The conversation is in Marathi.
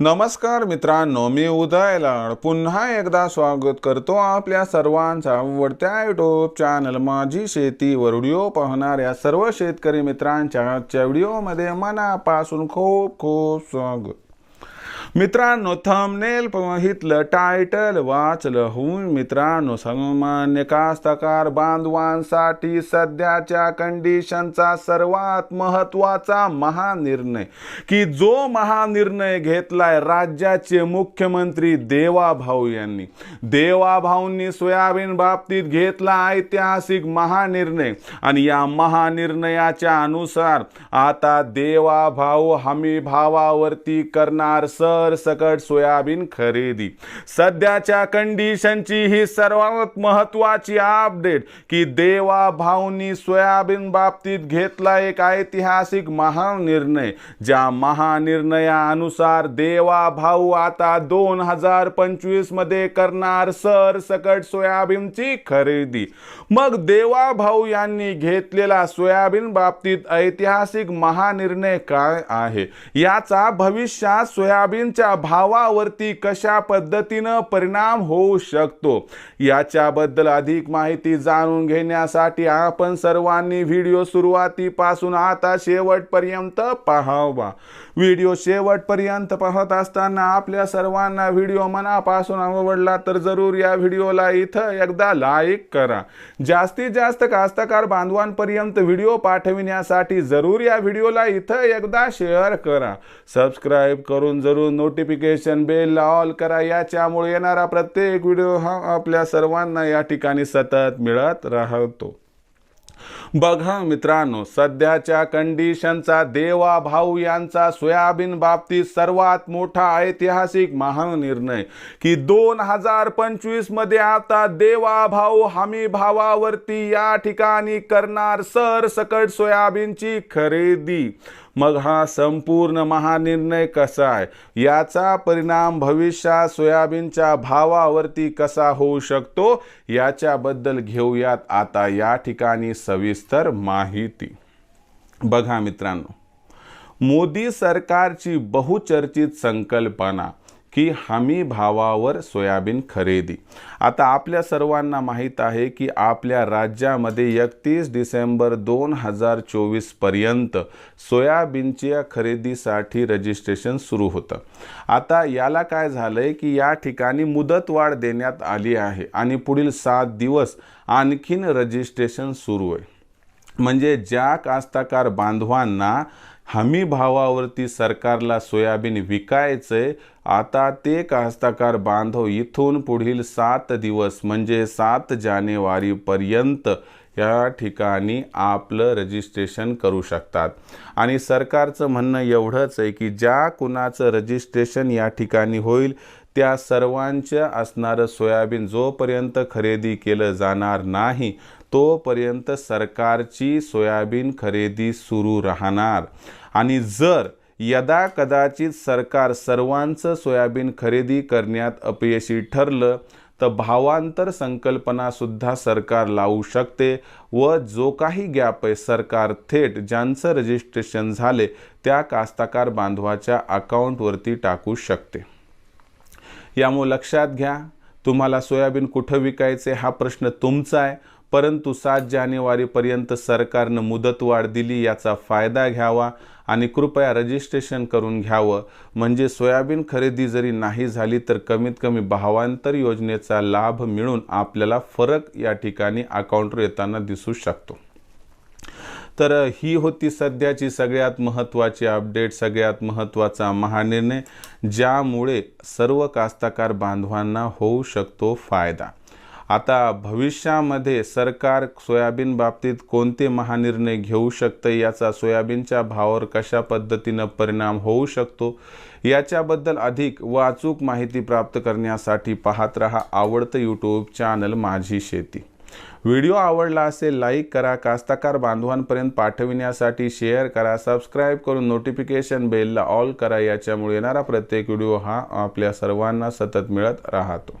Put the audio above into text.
नमस्कार मित्रांनो मी उदय लाड. पुन्हा एकदा स्वागत करतो आपल्या सर्वांचा आवडत्या युट्यूब चॅनल माझी शेतीवर. व्हिडिओ पाहणाऱ्या सर्व शेतकरी मित्रांच्या आजच्या व्हिडिओमध्ये मनापासून खूप खूप स्वागत. मित्रांनो थंबनेल पाहितलं टायटल वाचलं होऊन मित्रांनो सामान्य कास्तकार बांधवांसाठी सध्याच्या कंडिशनचा सर्वात महत्त्वाचा महानिर्णय. की जो महानिर्णय घेतलाय राज्याचे मुख्यमंत्री देवाभाऊ यांनी. देवाभाऊंनी सोयाबीन बाबतीत घेतला ऐतिहासिक महानिर्णय. आणि या महानिर्णयाच्या अनुसार आता देवाभाऊ हमी भावावरती करणार सर सकट सोयाबीन खरेदी. सध्याच्या कंडिशनची ही सर्वात महत्वाची अपडेट की देवा भाऊनी सोयाबीन बाबतीत घेतला एक ऐतिहासिक महानिर्णय ज्या महानिर्णयानुसार देवा भाऊ आता दोन हजार पंचवीसमध्ये करणार सर सकट सोयाबीनची खरेदी. मग देवा भाऊ यांनी घेतलेला सोयाबीन बाबतीत ऐतिहासिक महानिर्णय काय आहे? याचा भविष्यात सोयाबीन सोयाबीनच्या भावावरती कशा पद्धतीनं परिणाम होऊ शकतो? याच्याबद्दल अधिक माहिती जाणून घेण्यासाठी आपण सर्वांनी व्हिडिओ सुरुवातीपासून आता शेवटपर्यंत पाहावा. व्हिडिओ शेवटपर्यंत पाहत असताना आपल्या सर्वांना व्हिडिओ मनापासून आवडला तर जरूर या व्हिडिओला इथं एकदा लाईक करा. जास्तीत जास्त कास्तकार बांधवांपर्यंत व्हिडिओ पाठविण्यासाठी जरूर या व्हिडिओला इथं एकदा शेअर करा. सबस्क्राईब करून जरूर नोटिफिकेशन बेल ऑल करा. याच्यामुळे येणारा प्रत्येक व्हिडिओ हा आपल्या सर्वांना या ठिकाणी सतत मिळत राहतो. बघा मित्रांनो सध्याच्या कंडिशनचा देवा भाऊ यांचा सोयाबीन बाबतीत सर्वात मोठा ऐतिहासिक महानिर्णय की दोन हजार पंचवीसमध्ये आता देवा भाऊ हमी भावावरती या ठिकाणी करणार सर सकट सोयाबीनची खरेदी. मग हा संपूर्ण महानिर्णय कसा आहे? याचा परिणाम भविष्यात सोयाबीनच्या भावावरती कसा होऊ शकतो? याच्याबद्दल घेऊयात आता या ठिकाणी सविस्तर माहिती. बघा मित्रांनो मोदी सरकारची बहुचर्चित संकल्पना की हमी भावावर सोयाबीन खरेदी. आता आपल्या सर्वांना माहीत आहे की आपल्या राज्यामध्ये एकतीस डिसेंबर दोन हजार चोवीसपर्यंत सोयाबीनच्या खरेदीसाठी रजिस्ट्रेशन सुरू होतं. आता याला काय झालं आहे की या ठिकाणी मुदतवाढ देण्यात आली आहे आणि पुढील सात दिवस आणखीन रजिस्ट्रेशन सुरू आहे. म्हणजे ज्या कास्तकार बांधवांना हमी भावावरती सरकारला सोयाबीन विकायचं आहे आता ते कास्तकार बांधव इथून पुढील सात दिवस म्हणजे सात जानेवारीपर्यंत या ठिकाणी आपलं रजिस्ट्रेशन करू शकतात. आणि सरकारचं म्हणणं एवढंच आहे की ज्या कुणाचं रजिस्ट्रेशन या ठिकाणी होईल त्या सर्वांच्या असणारं सोयाबीन जोपर्यंत खरेदी केलं जाणार नाही तोपर्यंत सरकारची सोयाबीन खरेदी सुरू राहणार. आणि जर यदा कदाचित सरकार सर्वांचं सोयाबीन खरेदी करण्यात अपयशी ठरलं तर भावांतर संकल्पना सुद्धा सरकार लावू शकते व जो काही गॅप आहे सरकार थेट ज्यांचं रजिस्ट्रेशन झाले त्या कास्तकार बांधवाच्या अकाउंटवरती टाकू शकते. यामुळे लक्षात घ्या तुम्हाला सोयाबीन कुठं विकायचे हा प्रश्न तुमचा आहे. परंतु सात जानेवारीपर्यंत सरकारनं मुदतवाढ दिली याचा फायदा घ्यावा आणि कृपया रजिस्ट्रेशन करून घ्यावं. म्हणजे सोयाबीन खरेदी जरी नाही झाली तर कमीत कमी भावांतर योजनेचा लाभ मिळून आपल्याला फरक या ठिकाणी अकाउंटवर येताना दिसू शकतो. तर ही होती सध्याची सगळ्यात महत्त्वाची अपडेट सगळ्यात महत्त्वाचा महानिर्णय ज्यामुळे सर्व कास्तकार बांधवांना होऊ शकतो फायदा. आता भविष्यामध्ये सरकार सोयाबीन बाबतीत कोणते महानिर्णय घेऊ शकतं? याचा सोयाबीनच्या भावावर कशा पद्धतीनं परिणाम होऊ शकतो? याच्याबद्दल अधिक व अचूक माहिती प्राप्त करण्यासाठी पाहत रहा आवडतं यूट्यूब चॅनल माझी शेती. व्हिडिओ आवडला असेल लाईक करा. कास्तकार बांधवांपर्यंत पाठविण्यासाठी शेअर करा. सबस्क्राईब करून नोटिफिकेशन बेलला ऑल करा. याच्यामुळे येणारा प्रत्येक व्हिडिओ हा आपल्या सर्वांना सतत मिळत राहतो.